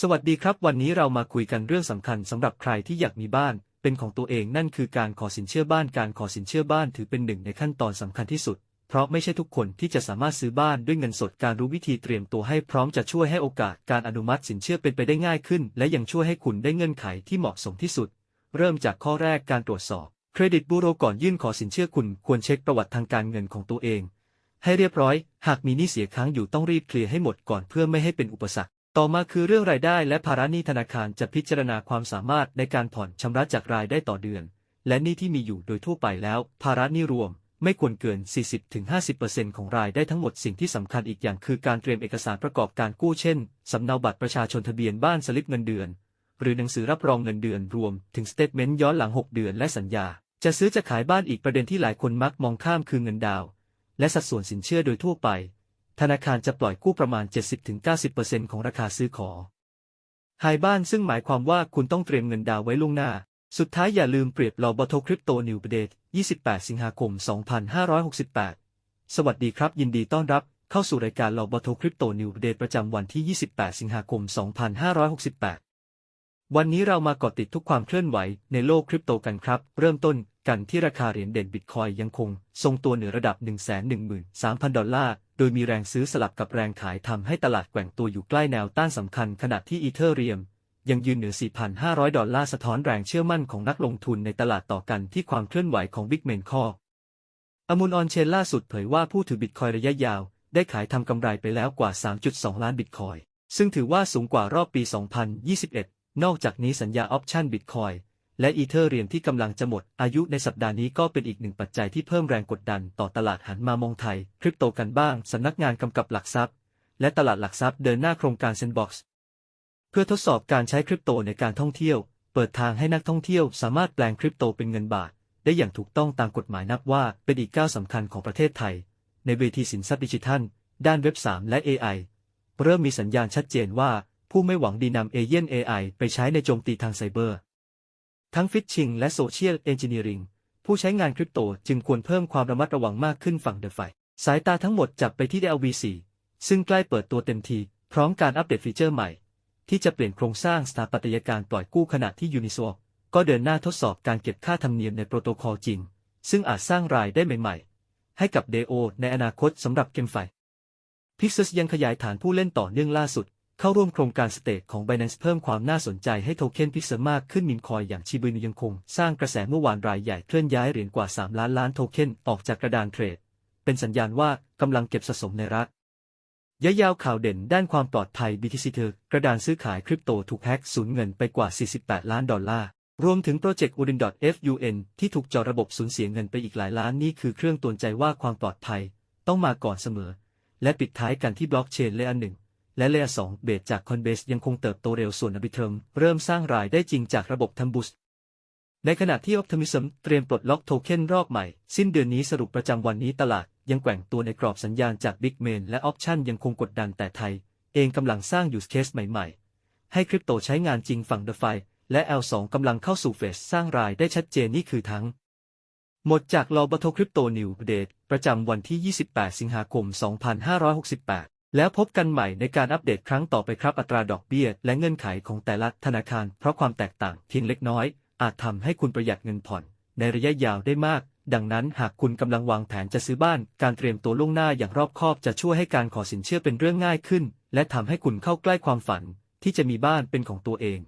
สวัสดีครับ วันนี้เรามาคุยกันเรื่องสำคัญสำหรับใครที่อยากมีบ้าน เป็นของตัวเองนั่นคือการขอสินเชื่อบ้านการขอสินเชื่อบ้านถือเป็นหนึ่งในขั้นตอนสำคัญที่สุด เพราะไม่ใช่ทุกคนที่จะสามารถซื้อบ้านด้วยเงินสดการรู้วิธีเตรียมตัวให้พร้อมจะช่วยให้โอกาสการอนุมัติสินเชื่อเป็นไปได้ง่ายขึ้น และยังช่วยให้คุณได้เงื่อนไขที่เหมาะสมที่สุด เริ่มจากข้อแรกการตรวจสอบเครดิตบูโรก่อนยื่นขอสินเชื่อคุณควรเช็คประวัติทางการเงินของตัวเองให้เรียบร้อย หากมีหนี้เสียค้างอยู่ต้องรีบเคลียร์ให้หมดก่อนเพื่อไม่ให้เป็นอุปสรรค ต่อมาคือเรื่องรายได้และภาระหนี้ธนาคารจะพิจารณาความสามารถในการผ่อนชำระจากรายได้ต่อเดือน และหนี้ที่มีอยู่โดยทั่วไปแล้ว ภาระหนี้รวมไม่ควรเกิน 40-50%ของรายได้ทั้งหมดสิ่งที่สำคัญอีกอย่างคือการเตรียมเอกสารประกอบการกู้เช่นสำเนาบัตรประชาชนทะเบียนบ้านสลิปเงินเดือน หรือหนังสือรับรองเงินเดือนรวม ถึงสเตทเมนต์ย้อนหลัง 6 เดือนและสัญญา จะซื้อจะขายบ้านอีกประเด็นที่หลายคนมักมองข้ามคือเงินดาวน์และสัดส่วนสินเชื่อโดยทั่วไป ธนาคารจะปล่อยกู้ประมาณ 70-90%ของราคาซื้อขอ หายบ้านซึ่งหมายความว่าคุณต้องเตรียมเงินดาวไว้ล่วงหน้า สุดท้ายอย่าลืมเปรียบลอบอโทคริปโตนิวประเดต28 สิงหาคม 2568 สวัสดีครับ ยินดีต้อนรับเข้าสู่รายการลอบอโทคริปโตนิวประเดตประจำวันที่ 28 สิงหาคม 2568 วันนี้เรามาเกาะติดทุกความเคลื่อนไหวในโลกคริปโตกันครับ เริ่มต้นกันที่ราคาเหรียญเด่นบิตคอยยังคง ทรงตัวเหนือระดับ 113,000 ดอลลาร์ โดยมีแรงซื้อสลับกับแรงขายทำให้ตลาดแกว่งตัวอยู่ใกล้แนวต้านสำคัญขณะที่อีเธอเรียม ยังยืนเหนือ 4,500 ดอลลาร์สะท้อนแรงเชื่อมั่นของนักลงทุนในตลาดต่อกันที่ความเคลื่อนไหวของบิ๊กเมนคออมูลออนเชนล่าสุดเผยว่าผู้ถือบิตคอยระยะยาว ได้ขายทำกำไรไปแล้วกว่า 3.2 ล้านบิตคอยซึ่งถือว่าสูงกว่ารอบปี 2021 นอกจากนี้สัญญาออปชันบิตคอยและอีเธอร์เรียมที่กำลังจะหมดอายุในสัปดาห์นี้ก็เป็นอีกหนึ่งปัจจัยที่เพิ่มแรงกดดันต่อตลาดหันมามองไทย คริปโตกันบ้างสำนักงานกำกับหลักทรัพย์ และตลาดหลักทรัพย์เดินหน้าโครงการเซนบ็อกซ์เพื่อทดสอบการใช้คริปโตในการท่องเที่ยว เปิดทางให้นักท่องเที่ยวสามารถแปลงคริปโตเป็นเงินบาท ได้อย่างถูกต้องตามกฎหมายนับว่าเป็นอีกก้าวสำคัญของประเทศไทย ในเวทีสินทรัพย์ดิจิทัล ด้านเว็บ 3 และ AI เริ่มมีสัญญาณชัดเจนว่า ผู้ไม่หวังดีนำเอเย่น AI ไปใช้ในโจมตีทางไซเบอร์ ทั้งฟิชชิงและโซเชียลเอนจิเนียริงผู้ใช้งานคริปโตจึงควรเพิ่มความระมัดระวังมากขึ้นฝั่งเดฟไฟสายตาทั้งหมดจับไปที่ DLV4 ซึ่งใกล้เปิดตัวเต็มที พร้อมการอัปเดตฟีเจอร์ใหม่ ที่จะเปลี่ยนโครงสร้างสถาปัตยการปล่อยกู้ขณะที่ Uniswap ก็เดินหน้าทดสอบการเก็บค่าธรรมเนียมในโปรโตคอลจริง ซึ่งอาจสร้างรายได้ใหม่ๆ ให้กับ DAO ในอนาคตสำหรับเกมไฟ Pixus ยังขยายฐานผู้เล่นต่อเนื่องล่าสุด เข้าร่วมโครงการสเตทของ Binance เพิ่มความน่าสนใจให้โทเค็น Pixus มากขึ้นมินคอยอย่างชิบุนยังคง สร้างกระแสเมื่อวานรายใหญ่เคลื่อนย้ายเหรียญกว่า 3 ล้านล้านโทเค็นออกจากกระดานเทรด เป็นสัญญาณว่ากำลังเก็บสะสมในรัฐยะยาวข่าวเด่นด้านความปลอดภัย BTC เธอกระดานซื้อขายคริปโตถูกแฮ็กสูญเงินไปกว่า 48 ล้านดอลลาร์ รวมถึงโปรเจกต์ Udin.fun ที่ถูกจอระบบสูญเสียเงินไปอีกหลายล้านนี่คือเครื่องตวนใจว่าความปลอดภัย ต้องมาก่อนเสมอ และปิดท้ายกันที่บล็อกเชนเลอร์หนึ่ง และเลเยอร์สองเบสจากคอนเบสยังคงเติบโตเร็วส่วนอบิเทอมเริ่มสร้างรายได้จริงจากระบบทัมบุสในขณะที่ Optimism เตรียมปลดล็อกโทเค็นรอบใหม่ สิ้นเดือนนี้สรุปประจำวันนี้ตลาด ยังแกว่งตัวในกรอบสัญญาณจาก Big Main และ Option ยังคงกดดันแต่ไทย เองกำลังสร้าง use case ใหม่ ๆ ให้คริปโตใช้งานจริงฝั่ง DeFi และ L2 กำลังเข้าสู่เฟสสร้างรายได้ชัดเจนนี่คือทั้ง หมดจากลอบัตโทคริปโตนิวเดตประจำวันที่ 28 สิงหาคม 2568 แล้วพบกันใหม่ในการอัปเดตครั้งต่อไปครับอัตราดอกเบี้ย และเงื่อนไขของแต่ละธนาคาร เพราะความแตกต่างเพียงเล็กน้อย อาจทำให้คุณประหยัดเงินผ่อน ในระยะยาวได้มาก ดังนั้นหากคุณกำลังวางแผนจะซื้อบ้าน การเตรียมตัวล่วงหน้าอย่างรอบคอบจะช่วยให้การขอสินเชื่อเป็นเรื่องง่ายขึ้น และทำให้คุณเข้าใกล้ความฝัน ที่จะมีบ้านเป็นของตัวเอง